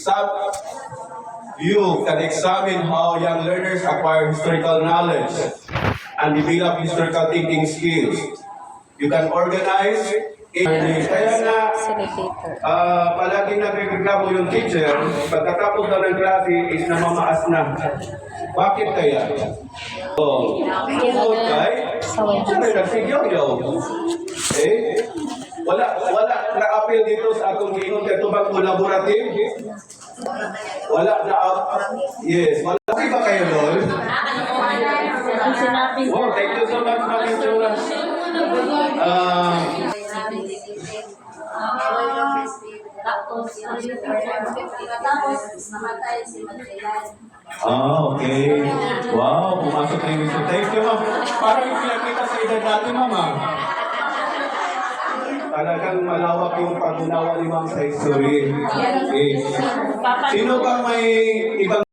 exam, you can examine how young learners acquire historical knowledge and develop historical thinking skills. You can organize kaya nga, Facilitator. ah palaging nagreklamo yung teacher, pagkatapos daw ng klase is namamaas na. Bakit kaya? Oh, tungkol kay, may nagsigyaw-yaw. Eh, wala, wala na-appeal dito sa akong giingon kay tubang collaborative. Wala na, yes, wala Kasi ba kayo doon? Wow, thank you so much, Ma'am Insurance. Ah, Tapos. Ah, okay. Wow, pumasok na yung. Thank you, ma'am. Parang yung pinakita sa edad natin, ma'am. Talagang malawak yung pag-unawa ni ma'am sa history. Okay. Sino bang may ibang